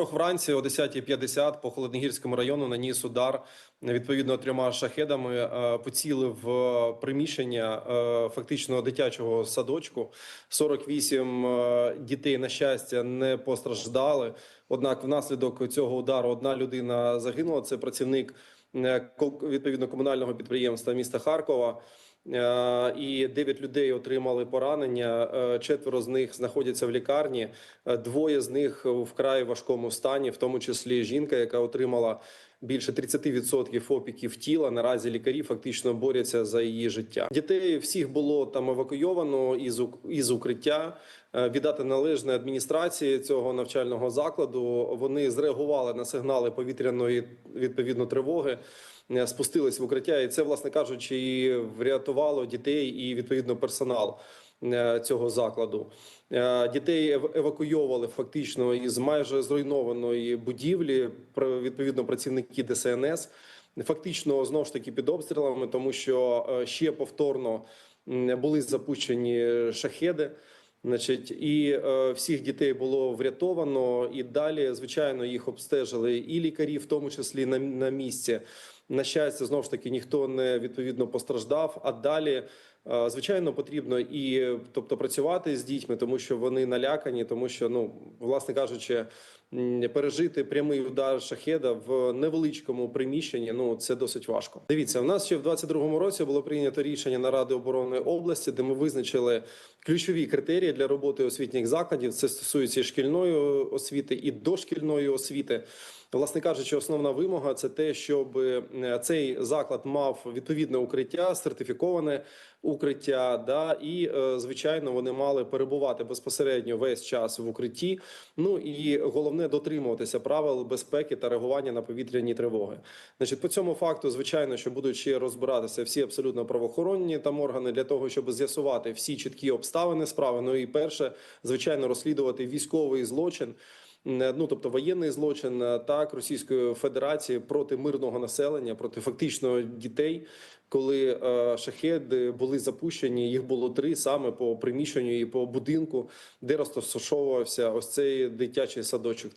Ворог вранці о 10.50 по Холодногірському району наніс удар відповідно трьома шахедами. е, Поцілив приміщення е, фактично дитячого садочку. 48 е, дітей на щастя не постраждали. Однак, внаслідок цього удару одна людина загинула. Це працівник е, відповідно комунального підприємства міста Харкова. Е, І дев'ять людей отримали поранення. Е, Четверо з них знаходяться в лікарні. Е, Двоє з них вкрай важкому стані, в тому числі жінка, яка отримала більше 30% опіків тіла. Наразі лікарі фактично борються за її життя. Дітей всіх було там евакуйовано із із укриття. Е, Віддати належне адміністрації цього навчального закладу. Вони зреагували на сигнали повітряної відповідно тривоги. е, Спустились в укриття, і це, власне кажучи, і врятувало дітей і відповідно персонал цього закладу. Е, Дітей ев- евакуйовували фактично із майже зруйнованої будівлі. Відповідно, працівники ДСНС фактично знову ж таки під обстрілами, тому що е, ще повторно були запущені шахеди. Значить, і е, всіх дітей було врятовано, і далі, звичайно, їх обстежили і лікарі, в тому числі на, на місці. На щастя, знову ж таки, ніхто не відповідно постраждав. А далі, е, звичайно, потрібно і тобто працювати з дітьми, тому що вони налякані, тому що, ну, власне кажучи, пережити прямий удар шахеда в невеличкому приміщенні. Ну це досить важко. Дивіться, у нас ще в 22-му році було прийнято рішення Наради оборони області, де ми визначили ключові критерії для роботи освітніх закладів. Це стосується і шкільної освіти і дошкільної освіти. Власне кажучи, основна вимога це те, щоб цей заклад мав відповідне укриття, сертифіковане укриття. Да, і е, звичайно, вони мали перебувати безпосередньо весь час в укритті. Ну і головне дотримуватися правил безпеки та реагування на повітряні тривоги. Значить, по цьому факту, звичайно, що будуть ще розбиратися всі абсолютно правоохоронні там органи для того, щоб з'ясувати всі чіткі обставини справи. Ну і перше, звичайно, розслідувати військовий злочин. Е, Ну, тобто воєнний злочин е, так Російської Федерації проти мирного населення, проти фактично дітей, коли е, шахеди були запущені. Їх було три саме по приміщенню і по будинку, де розташовувався ось цей дитячий садочок.